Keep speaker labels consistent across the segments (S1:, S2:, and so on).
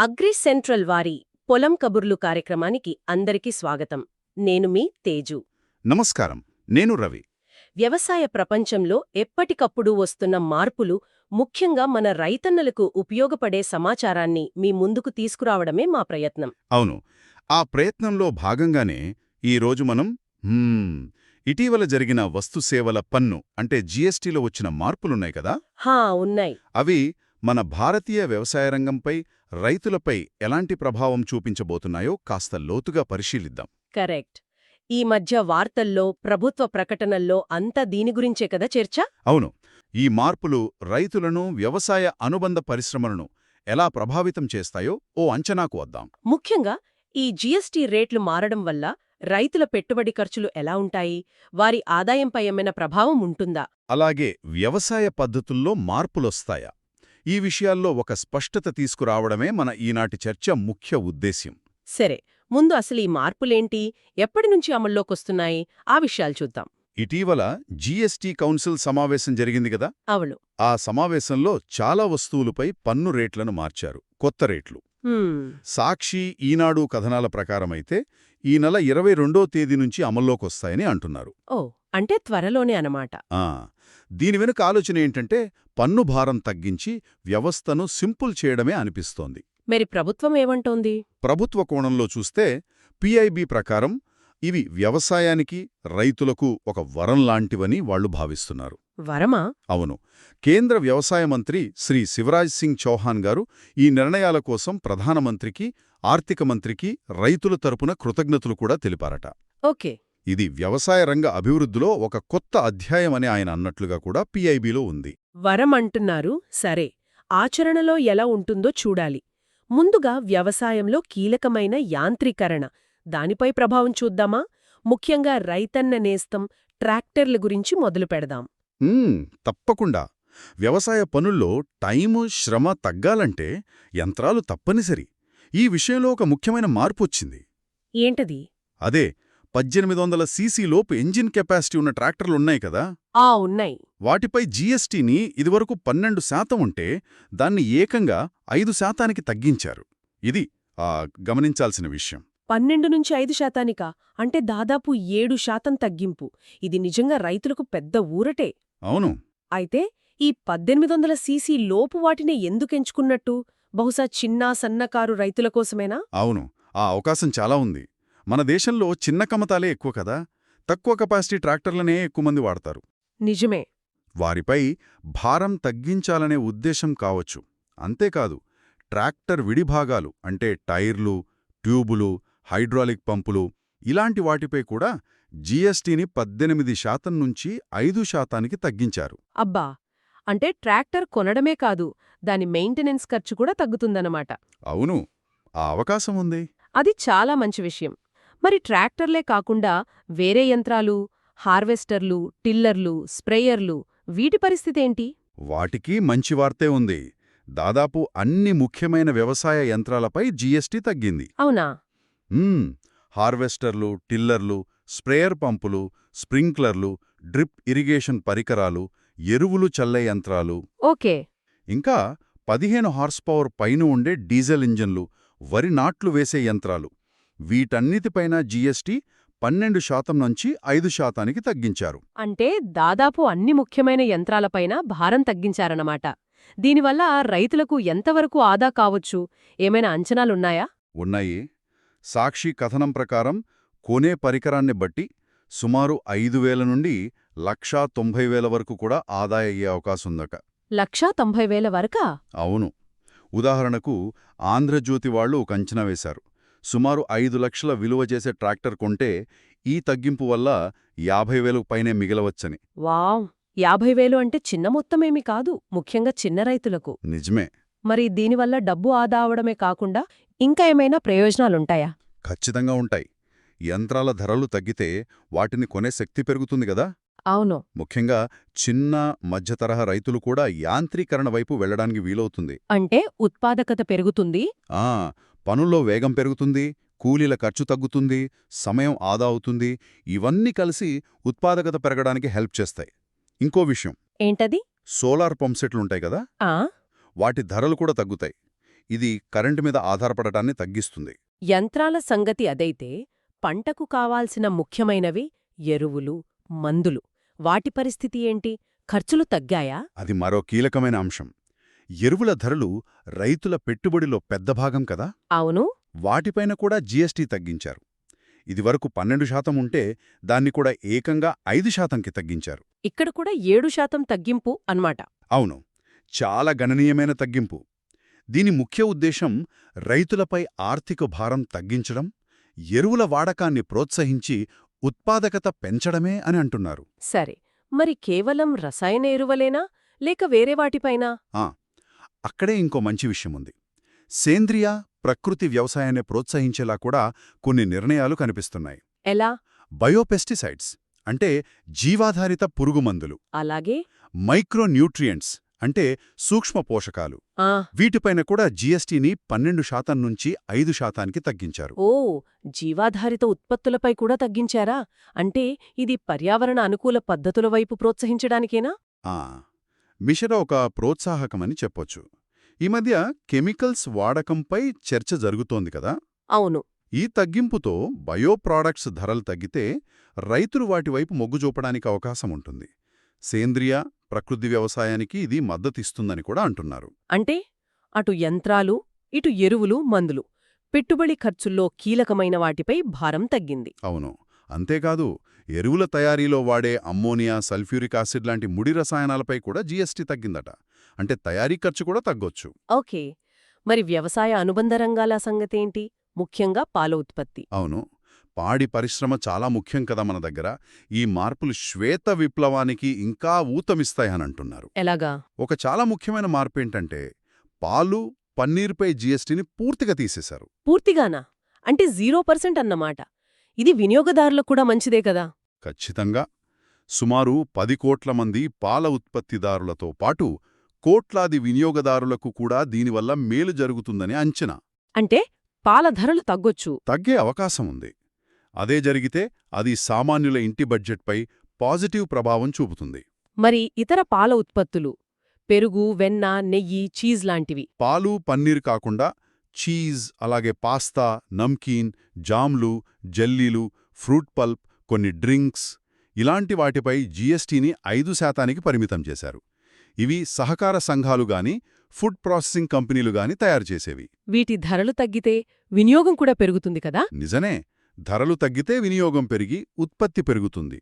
S1: Agri central వారి పొలం కబుర్లు కార్యక్రమానికి అందరికీ స్వాగతం. నేను మీ తేజు.
S2: నమస్కారం. నేను రవి.
S1: వ్యవసాయ ప్రపంచంలో ఎప్పటికప్పుడు వస్తున్న మార్పులు ముఖ్యంగా మన రైతన్నలకు ఉపయోగపడే సమాచారాన్ని మీ ముందుకు తీసుకురావడమే మా ప్రయత్నం.
S2: అవును. ఆ ప్రయత్నంలో భాగంగానే ఈరోజు మనం ఇటీవల జరిగిన వస్తుసేవల పన్ను అంటే జీఎస్టీలో వచ్చిన మార్పులున్నాయి కదా?
S1: హా ఉన్నాయి.
S2: అవి మన భారతీయ వ్యవసాయ రంగంపై రైతులపై ఎలాంటి ప్రభావం చూపించబోతున్నాయో కాస్త లోతుగా పరిశీలిద్దాం.
S1: కరెక్ట్. ఈ మధ్య వార్తల్లో ప్రభుత్వ ప్రకటనల్లో అంతా దీని గురించే కదా చర్చ?
S2: అవును. ఈ మార్పులు రైతులను వ్యవసాయ అనుబంధ పరిశ్రమలను ఎలా ప్రభావితం చేస్తాయో ఓ అంచనాకు వద్దాం.
S1: ముఖ్యంగా ఈ జీఎస్టీ రేట్లు మారడం వల్ల రైతుల పెట్టుబడి ఖర్చులు ఎలా ఉంటాయి? వారి ఆదాయంపై ఏమైనా ప్రభావం ఉంటుందా?
S2: అలాగే వ్యవసాయ పద్ధతుల్లో మార్పులొస్తాయా? ఈ విషయాల్లో ఒక స్పష్టత తీసుకురావడమే మన ఈనాటి చర్చ ముఖ్య ఉద్దేశ్యం.
S1: సరే ముందు అసలు ఈ మార్పులేంటి? ఎప్పటినుంచి అమల్లోకొస్తున్నాయి? ఆ విషయాలు చూద్దాం.
S2: ఇటీవల జీఎస్టీ కౌన్సిల్ సమావేశం జరిగింది కదా?
S1: అవును.
S2: ఆ సమావేశంలో చాలా వస్తువులపై పన్ను రేట్లను మార్చారు. కొత్త రేట్లు. సాక్షి ఈనాడు కథనాల ప్రకారమైతే ఈ నెల ఇరవై రెండో తేదీ నుంచి అమల్లోకొస్తాయని అంటున్నారు.
S1: ఓ అంటే త్వరలోనే అనమాట
S2: ఆ దీని వెనుక ఆలోచన ఏంటంటే పన్ను భారం తగ్గించి వ్యవస్థను సింపుల్ చేయడమే అనిపిస్తోంది.
S1: మరి ప్రభుత్వం ఏమంటోంది?
S2: ప్రభుత్వ కోణంలో చూస్తే పిఐబి ప్రకారం ఇవి వ్యవసాయానికి రైతులకు ఒక వరం లాంటివని వాళ్ళు భావిస్తున్నారు.
S1: వరమా?
S2: అవును. కేంద్ర వ్యవసాయ మంత్రి శ్రీ శివరాజ్ సింగ్ చౌహాన్ గారు ఈ నిర్ణయాల కోసం ప్రధానమంత్రికి ఆర్థిక మంత్రికి రైతుల తరపున కృతజ్ఞతలు కూడా తెలిపారట.
S1: ఓకే.
S2: ఇది వ్యవసాయ రంగ అభివృద్ధిలో ఒక కొత్త అధ్యాయమని ఆయన అన్నట్లుగా కూడా పిఐబిలో ఉంది.
S1: వరం అంటున్నారు సరే ఆచరణలో ఎలా ఉంటుందో చూడాలి. ముందుగా వ్యవసాయంలో కీలకమైన యాంత్రీకరణ దానిపై ప్రభావం చూద్దామా? ముఖ్యంగా రైతన్న నేస్తం ట్రాక్టర్ల గురించి మొదలు పెడదాం.
S2: తప్పకుండా. వ్యవసాయ పనుల్లో టైము శ్రమ తగ్గాలంటే యంత్రాలు తప్పనిసరి. ఈ విషయంలో ఒక ముఖ్యమైన మార్పు వచ్చింది.
S1: ఏంటది?
S2: అదే పద్దెనిమిది వందల సీసీలోపు ఎంజిన్ కెపాసిటీ ఉన్న ట్రాక్టర్లున్నాయి కదా?
S1: ఆ ఉన్నాయి.
S2: వాటిపై జీఎస్టీని ఇదివరకు పన్నెండు శాతం ఉంటే దాన్ని ఏకంగా ఐదు శాతానికి తగ్గించారు. ఇది ఆ గమనించాల్సిన విషయం.
S1: పన్నెండు నుంచి ఐదు శాతానికా? అంటే దాదాపు ఏడు శాతం తగ్గింపు. ఇది నిజంగా రైతులకు పెద్ద ఊరటే.
S2: అవును.
S1: అయితే ఈ పద్దెనిమిది వందల సీసీ లోపు వాటిని ఎందుకెంచుకున్నట్టు బహుశా చిన్నా సన్నకారు రైతుల కోసమేనా?
S2: అవును. ఆ అవకాశం చాలా ఉంది. మన దేశంలో చిన్న కమతాలే ఎక్కువ కదా? తక్కువ కెపాసిటీ ట్రాక్టర్లనే ఎక్కువ మంది వాడతారు.
S1: నిజమే.
S2: వారిపై భారం తగ్గించాలనే ఉద్దేశం కావచ్చు. అంతేకాదు ట్రాక్టర్ విడిభాగాలు అంటే టైర్లు ట్యూబులు హైడ్రాలిక్ పంపులు ఇలాంటి వాటిపై కూడా జీఎస్టీని పద్దెనిమిది శాతం నుంచి ఐదు శాతానికి తగ్గించారు.
S1: అబ్బా! అంటే ట్రాక్టర్ కొనడమే కాదు దాని మెయింటెనెన్స్ ఖర్చు కూడా తగ్గుతుందన్నమాట.
S2: అవును ఆ అవకాశం ఉంది.
S1: అది చాలా మంచి విషయం. మరి ట్రాక్టర్లే కాకుండా వేరే యంత్రాలు హార్వెస్టర్లు టిల్లర్లు స్ప్రేయర్లు వీటి పరిస్థితేంటి
S2: వాటికి మంచి వార్తే ఉంది. దాదాపు అన్ని ముఖ్యమైన వ్యవసాయ యంత్రాలపై జీఎస్టీ తగ్గింది.
S1: అవునా.
S2: హార్వెస్టర్లు టిల్లర్లు స్ప్రేయర్ పంపులు స్ప్రింక్లర్లు డ్రిప్ ఇరిగేషన్ పరికరాలు ఎరువులు చల్లే యంత్రాలు.
S1: ఓకే.
S2: ఇంకా పదిహేను హార్స్ పవర్ పైన ఉండే డీజిల్ ఇంజన్లు వరి నాట్లు వేసే యంత్రాలు. వీటన్నిటిపైన జీఎస్టీ పన్నెండు శాతం నుంచి ఐదు శాతానికి తగ్గించారు.
S1: అంటే దాదాపు అన్ని ముఖ్యమైన యంత్రాలపైన భారం తగ్గించారన్నమాట. దీనివల్ల రైతులకు ఎంతవరకు ఆదా కావచ్చు? ఏమైనా అంచనాలున్నాయా?
S2: ఉన్నాయి. సాక్షి కథనం ప్రకారం కొనే పరికరాన్ని బట్టి సుమారు ఐదు వేల నుండి లక్షా తొంభై వేల వరకు కూడా ఆదాయ అయ్యే అవకాశముందట.
S1: లక్షా తొంభై వేల వరకా?
S2: అవును. ఉదాహరణకు ఆంధ్రజ్యోతి వాళ్ళు ఒక అంచనా వేశారు. సుమారు ఐదు లక్షల విలువ చేసే ట్రాక్టర్ కొంటే ఈ తగ్గింపు వల్ల యాభై వేలకు పైనే మిగలవచ్చని.
S1: వావ్! యాభై వేలు అంటే చిన్న మొత్తమేమి కాదు ముఖ్యంగా చిన్న రైతులకు.
S2: నిజమే.
S1: మరి దీనివల్ల డబ్బు ఆదా అవడమే కాకుండా ఇంకా ఏమైనా ప్రయోజనాలుంటాయా?
S2: ఖచ్చితంగా ఉంటాయి. యంత్రాల ధరలు తగ్గితే వాటిని కొనే శక్తి పెరుగుతుంది కదా?
S1: అవును.
S2: ముఖ్యంగా చిన్న మధ్యతరహా రైతులు కూడా యాంత్రీకరణ వైపు వెళ్ళడానికి వీలవుతుంది.
S1: అంటే ఉత్పాదకత పెరుగుతుంది?
S2: ఆ! పనుల్లో వేగం పెరుగుతుంది కూలీల ఖర్చు తగ్గుతుంది సమయం ఆదా అవుతుంది. ఇవన్నీ కలిసి ఉత్పాదకత పెరగడానికి హెల్ప్ చేస్తాయి. ఇంకో విషయం.
S1: ఏంటది?
S2: సోలార్ పంప్సెట్లుంటాయి కదా?
S1: ఆ.
S2: వాటి ధరలు కూడా తగ్గుతాయి. ఇది కరెంటు మీద ఆధారపడటాన్ని తగ్గిస్తుంది.
S1: యంత్రాల సంగతి అదైతే పంటకు కావాల్సిన ముఖ్యమైనవి ఎరువులు మందులు. వాటి పరిస్థితి ఏంటి? ఖర్చులు తగ్గాయా?
S2: అది మరో కీలకమైన అంశం. ఎరువుల ధరలు రైతుల పెట్టుబడిలో పెద్ద భాగం కదా?
S1: అవును.
S2: వాటిపైన కూడా జీఎస్టీ తగ్గించారు. ఇదివరకు పన్నెండు శాతం ఉంటే దాన్ని కూడా ఏకంగా ఐదు శాతంకి తగ్గించారు.
S1: ఇక్కడ కూడా ఏడు శాతం తగ్గింపు అన్మాట
S2: అవును. చాలా గణనీయమైన తగ్గింపు. దీని ముఖ్య ఉద్దేశం రైతులపై ఆర్థిక భారం తగ్గించడం ఎరువుల వాడకాన్ని ప్రోత్సహించి ఉత్పాదకత పెంచడమే అని అంటున్నారు.
S1: సరే. మరి కేవలం రసాయన ఎరువలేనా? లేక వేరే వాటిపైనా?
S2: ఆ, అక్కడే ఇంకో మంచి విషయముంది సేంద్రియ ప్రకృతి వ్యవసాయాన్ని ప్రోత్సహించేలా కూడా కొన్ని నిర్ణయాలు కనిపిస్తున్నాయి.
S1: ఎలా?
S2: బయోపెస్టిసైడ్స్ అంటే జీవాధారిత పురుగుమందులు.
S1: అలాగే?
S2: మైక్రోన్యూట్రియంట్స్ అంటే సూక్ష్మ పోషకాలు.
S1: ఆ.
S2: వీటిపైన కూడా జీఎస్టీని పన్నెండు శాతం నుంచి ఐదు శాతానికి తగ్గించారు.
S1: ఓ జీవాధారిత ఉత్పత్తులపై కూడా తగ్గించారా? అంటే ఇది పర్యావరణ అనుకూల పద్ధతుల వైపు ప్రోత్సహించడానికేనా?
S2: ఆ మిషర ఒక ప్రోత్సాహకమని చెప్పొచ్చు. ఈ మధ్య కెమికల్స్ వాడకంపై చర్చ జరుగుతోంది కదా?
S1: అవును.
S2: ఈ తగ్గింపుతో బయో ప్రాడక్ట్స్ ధరలు తగ్గితే రైతులు వాటి వైపు మొగ్గు చూపడానికి అవకాశం ఉంటుంది. సేంద్రియ ప్రకృతి వ్యవసాయానికి ఇది మద్దతిస్తుందని కూడా అంటున్నారు.
S1: అంటే అటు యంత్రాలు ఇటు ఎరువులు మందులు. పెట్టుబడి ఖర్చుల్లో కీలకమైన వాటిపై భారం తగ్గింది.
S2: అవును. అంతేకాదు ఎరువుల తయారీలో వాడే అమ్మోనియా సల్ఫ్యూరిక్ యాసిడ్ లాంటి ముడి రసాయనాలపై కూడా జీఎస్టీ తగ్గిందట. అంటే తయారీ ఖర్చు కూడా తగ్గొచ్చు.
S1: ఓకే. మరి వ్యవసాయ అనుబంధ రంగాల సంగతేంటి? ముఖ్యంగా పాల ఉత్పత్తి.
S2: అవును. పాడి పరిశ్రమ చాలా ముఖ్యం కదా మన దగ్గర. ఈ మార్పులు శ్వేత విప్లవానికి ఇంకా ఊతమిస్తాయని అంటున్నారు
S1: ఎలాగా?
S2: ఒక చాలా ముఖ్యమైన మార్పు ఏంటంటే పాలు పన్నీరుపై జీఎస్టీని పూర్తిగా తీసేశారు.
S1: పూర్తిగానా? అంటే జీరో పర్సెంట్ అన్నమాట. ఇది వినియోగదారులకు కూడా మంచిదే కదా.
S2: ఖచ్చితంగా. సుమారు పది కోట్ల మంది పాల ఉత్పత్తిదారులతో పాటు కోట్లాది వినియోగదారులకు కూడా దీనివల్ల మేలు జరుగుతుందని అంచనా.
S1: అంటే పాల ధరలు తగ్గొచ్చు.
S2: తగ్గే అవకాశం ఉంది. అదే జరిగితే అది సామాన్యుల ఇంటి బడ్జెట్పై పాజిటివ్ ప్రభావం చూపుతుంది.
S1: మరి ఇతర పాల ఉత్పత్తులు పెరుగు వెన్న నెయ్యి చీజ్ లాంటివి.
S2: పాలు పన్నీర్ కాకుండా చీజ్ అలాగే పాస్తా నమ్కీన్ జామ్లు జెల్లీలు ఫ్రూట్ పల్ప్ కొన్ని డ్రింక్స్ ఇలాంటి వాటిపై జీఎస్టీని ఐదు శాతానికి పరిమితం చేశారు. ఇవి సహకార సంఘాలు గాని ఫుడ్ ప్రాసెసింగ్ కంపెనీలు గాని తయారు చేసేవి.
S1: వీటి ధరలు తగ్గితే వినియోగం కూడా పెరుగుతుంది కదా?
S2: నిజనే ధరలు తగ్గితే వినియోగం పెరిగి ఉత్పత్తి పెరుగుతుంది.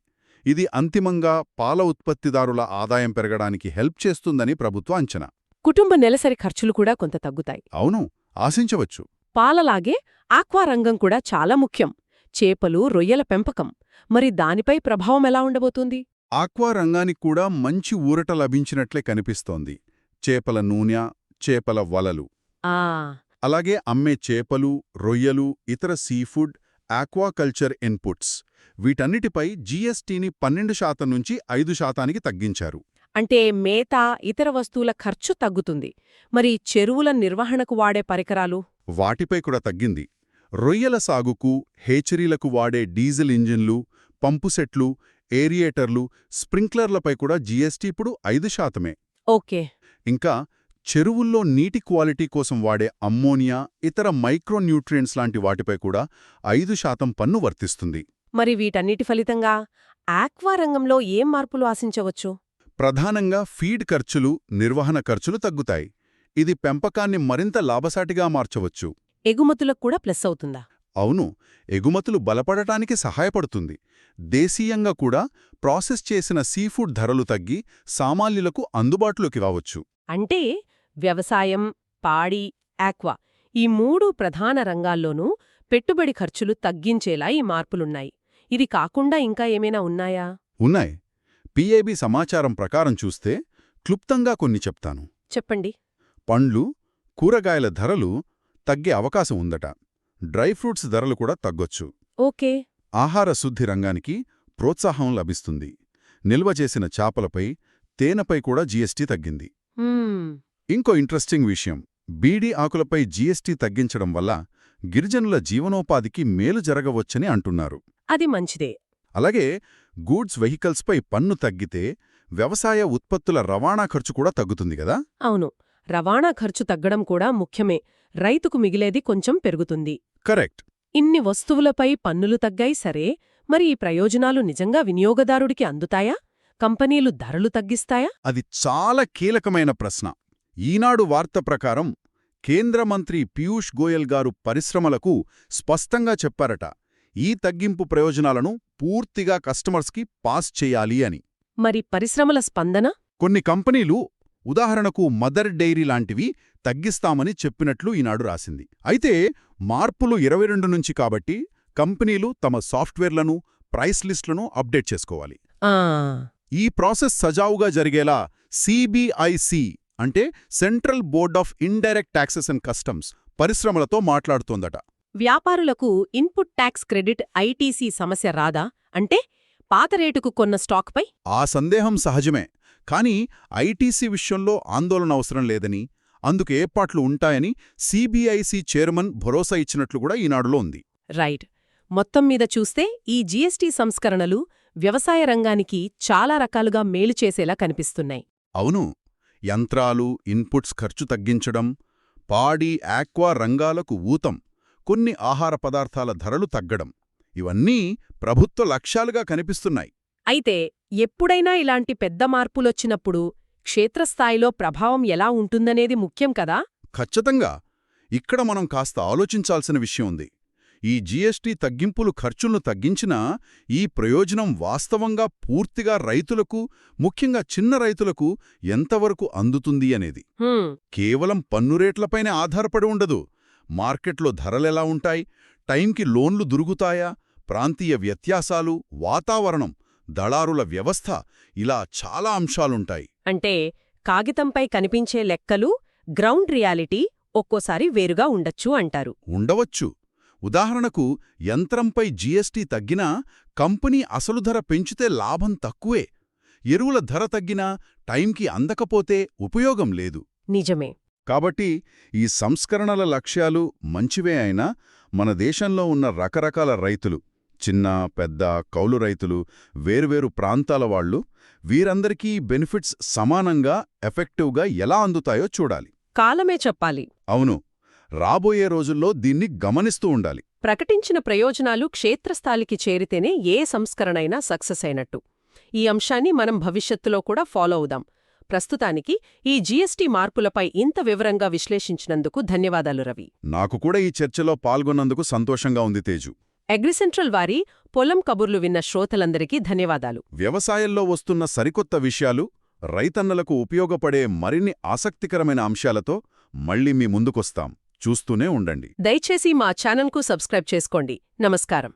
S2: ఇది అంతిమంగా పాల ఉత్పత్తిదారుల ఆదాయం పెరగడానికి హెల్ప్ చేస్తుందని ప్రభుత్వ అంచనా.
S1: కుటుంబ నెలసరి ఖర్చులు కూడా కొంత తగ్గుతాయి.
S2: అవును. ఆశించవచ్చు.
S1: పాలలాగే ఆక్వా రంగం కూడా చాలా ముఖ్యం. చేపలు రొయ్యల పెంపకం. మరి దానిపై ప్రభావం ఎలా ఉండబోతుంది?
S2: ఆక్వా రంగానికి కూడా మంచి ఊరట లభించినట్లే కనిపిస్తోంది. చేపల నూనె చేపల వలలు.
S1: ఆ!
S2: అలాగే అమ్మే చేపలు రొయ్యలు ఇతర సీఫుడ్ ఆక్వాకల్చర్ ఇన్పుట్స్. వీటన్నిటిపై జీఎస్టీని పన్నెండు శాతం నుంచి ఐదు శాతానికి తగ్గించారు.
S1: అంటే మేత ఇతర వస్తువుల ఖర్చు తగ్గుతుంది. మరి చెరువుల నిర్వహణకు వాడే పరికరాలు?
S2: వాటిపై కూడా తగ్గింది. రొయ్యల సాగుకు హేచరీలకు వాడే డీజిల్ ఇంజిన్లు పంపుసెట్లు ఏరియేటర్లు స్ప్రింక్లర్లపై కూడా జీఎస్టీ ఇప్పుడు ఐదు శాతమే.
S1: ఓకే.
S2: ఇంకా చెరువుల్లో నీటి క్వాలిటీ కోసం వాడే అమ్మోనియా ఇతర మైక్రోన్యూట్రియంట్స్ లాంటి వాటిపై కూడా ఐదు శాతం పన్ను వర్తిస్తుంది.
S1: మరి వీటన్నిటి ఫలితంగా ఆక్వా రంగంలో ఏం మార్పులు ఆశించవచ్చు?
S2: ప్రధానంగా ఫీడ్ ఖర్చులు నిర్వహణ ఖర్చులు తగ్గుతాయి. ఇది పెంపకాన్ని మరింత లాభసాటిగా మార్చవచ్చు.
S1: ఎగుమతులకు కూడా ప్లస్ అవుతుందా?
S2: అవును ఎగుమతులు బలపడటానికి సహాయపడుతుంది. దేశీయంగా కూడా ప్రాసెస్ చేసిన సీఫుడ్ ధరలు తగ్గి సామాన్యులకు అందుబాటులోకి రావచ్చు.
S1: అంటే వ్యవసాయం పాడి ఆక్వా ఈ మూడు ప్రధాన రంగాల్లోనూ పెట్టుబడి ఖర్చులు తగ్గించేలా ఈ మార్పులున్నాయి. ఇది కాకుండా ఇంకా ఏమైనా ఉన్నాయా?
S2: ఉన్నాయి. పిఏబి సమాచారం ప్రకారం చూస్తే క్లుప్తంగా కొన్ని చెప్తాను.
S1: చెప్పండి.
S2: పండ్లు కూరగాయల ధరలు తగ్గే అవకాశం ఉందట. డ్రై ఫ్రూట్స్ ధరలు కూడా తగ్గొచ్చు.
S1: ఓకే.
S2: ఆహార శుద్ధి రంగానికి ప్రోత్సాహం లభిస్తుంది. నిల్వ చేసిన చాపలపై తేనెపై కూడా జీఎస్టీ తగ్గింది. ఇంకో ఇంట్రెస్టింగ్ విషయం. బీడీ ఆకులపై జీఎస్టీ తగ్గించడం వల్ల గిరిజనుల జీవనోపాధికి మేలు జరగవచ్చని అంటున్నారు.
S1: అది మంచిదే.
S2: అలాగే గూడ్స్ వెహికల్స్పై పన్ను తగ్గితే వ్యవసాయ ఉత్పత్తుల రవాణా ఖర్చు కూడా తగ్గుతుంది కదా?
S1: అవును. రవాణా ఖర్చు తగ్గడం కూడా ముఖ్యమే. రైతుకు మిగిలేది కొంచెం పెరుగుతుంది.
S2: కరెక్ట్.
S1: ఇన్ని వస్తువులపై పన్నులు తగ్గాయి సరే మరి ఈ ప్రయోజనాలు నిజంగా వినియోగదారుడికి అందుతాయా? కంపెనీలు ధరలు తగ్గిస్తాయా?
S2: అది చాలా కీలకమైన ప్రశ్న. ఈనాడు వార్త ప్రకారం కేంద్ర మంత్రి పీయూష్ గోయల్ గారు పరిశ్రమలకు స్పష్టంగా చెప్పారట. ఈ తగ్గింపు ప్రయోజనాలను పూర్తిగా కస్టమర్స్కి పాస్ చేయాలి అని.
S1: మరి పరిశ్రమల స్పందన?
S2: కొన్ని కంపెనీలు ఉదాహరణకు మదర్ డైరీ లాంటివి తగ్గిస్తామని చెప్పినట్లు ఈనాడు రాసింది. అయితే మార్పులు ఇరవై రెండు నుంచి కాబట్టి కంపెనీలు తమ సాఫ్ట్వేర్లను ప్రైస్ లిస్టులను అప్డేట్ చేసుకోవాలి. ఈ ప్రాసెస్ సజావుగా జరిగేలా సిబిఐసి అంటే central board of indirect taxes and customs పరిశ్రమలతో మాట్లాడుతోందట.
S1: వ్యాపారులకు ఇన్పుట్ ట్యాక్స్ క్రెడిట్ ఐటీసీ సమస్య రాదా? అంటే పాత రేటుకు కొన్న స్టాక్పై?
S2: ఆ సందేహం సహజమే. కానీ ఐటీసీ విషయంలో ఆందోళన అవసరం లేదని అందుకు ఏర్పాట్లు ఉంటాయని సిబిఐసి చైర్మన్ భరోసా ఇచ్చినట్లు కూడా ఈనాడులో ఉంది.
S1: రైట్. మొత్తం మీద చూస్తే ఈ జీఎస్టీ సంస్కరణలు వ్యవసాయ రంగానికి చాలా రకాలుగా మేలు చేసేలా కనిపిస్తున్నాయి.
S2: అవును. యంత్రాలు ఇన్పుట్స్ ఖర్చు తగ్గించడం పాడి ఆక్వా రంగాలకు ఊతం. కొన్ని ఆహార పదార్థాల ధరలు తగ్గడం. ఇవన్నీ ప్రభుత్వ లక్ష్యాలుగా కనిపిస్తున్నాయి.
S1: అయితే ఎప్పుడైనా ఇలాంటి పెద్ద మార్పులొచ్చినప్పుడు క్షేత్రస్థాయిలో ప్రభావం ఎలా ఉంటుందనేది ముఖ్యం కదా?
S2: ఖచ్చితంగా. ఇక్కడ మనం కాస్త ఆలోచించాల్సిన విషయం ఉంది. ఈ జీఎస్టీ తగ్గింపులు ఖర్చులను తగ్గించినా ఈ ప్రయోజనం వాస్తవంగా పూర్తిగా రైతులకు ముఖ్యంగా చిన్న రైతులకు ఎంతవరకు అందుతుంది అనేది. కేవలం పన్ను రేట్లపైనే ఆధారపడి ఉండదు. మార్కెట్లో ధరలెలా ఉంటాయి? టైంకి లోన్లు దొరుకుతాయా? ప్రాంతీయ వ్యత్యాసాలు వాతావరణం దళారుల వ్యవస్థ ఇలా చాలా అంశాలుంటాయి.
S1: అంటే కాగితంపై కనిపించే లెక్కలు గ్రౌండ్ రియాలిటీ ఒక్కోసారి వేరుగా ఉండొచ్చు అంటారు.
S2: ఉండవచ్చు. ఉదాహరణకు యంత్రంపై జీఎస్టీ తగ్గినా కంపెనీ అసలు ధర పెంచితే లాభం తక్కువే. ఎరువుల ధర తగ్గినా టైంకి అందకపోతే ఉపయోగం లేదు.
S1: నిజమే.
S2: కాబట్టి ఈ సంస్కరణల లక్ష్యాలు మంచివే అయినా మన దేశంలో ఉన్న రకరకాల రైతులు చిన్న పెద్ద కౌలు రైతులు వేర్వేరు ప్రాంతాల వాళ్ళు వీరందరికీ బెనిఫిట్స్ సమానంగా ఎఫెక్టివ్గా ఎలా అందుతాయో చూడాలి.
S1: కాలమే చెప్పాలి.
S2: అవును. రాబోయే రోజుల్లో దీన్ని గమనిస్తూ ఉండాలి.
S1: ప్రకటించిన ప్రయోజనాలు క్షేత్రస్థాయికి చేరితేనే ఏ సంస్కరణైనా సక్సెస్ అయినట్టు. ఈ అంశాన్ని మనం భవిష్యత్తులో కూడా ఫాలో అవుదాం. ప్రస్తుతానికి ఈ జీఎస్టీ మార్పులపై ఇంత వివరంగా విశ్లేషించినందుకు ధన్యవాదాలు రవి.
S2: నాకు కూడా ఈ చర్చలో పాల్గొన్నందుకు సంతోషంగా ఉంది తేజు.
S1: అగ్రిసెంట్రల్ వారి పొలం కబుర్లు విన్న శ్రోతలందరికీ ధన్యవాదాలు.
S2: వ్యవసాయంలో వస్తున్న సరికొత్త విషయాలు రైతన్నలకు ఉపయోగపడే మరిన్ని ఆసక్తికరమైన అంశాలతో మళ్ళీ మీ ముందుకొస్తాం. చూస్తూనే ఉండండి.
S1: దయచేసి మా ఛానల్కు సబ్స్క్రైబ్ చేసుకోండి. నమస్కారం.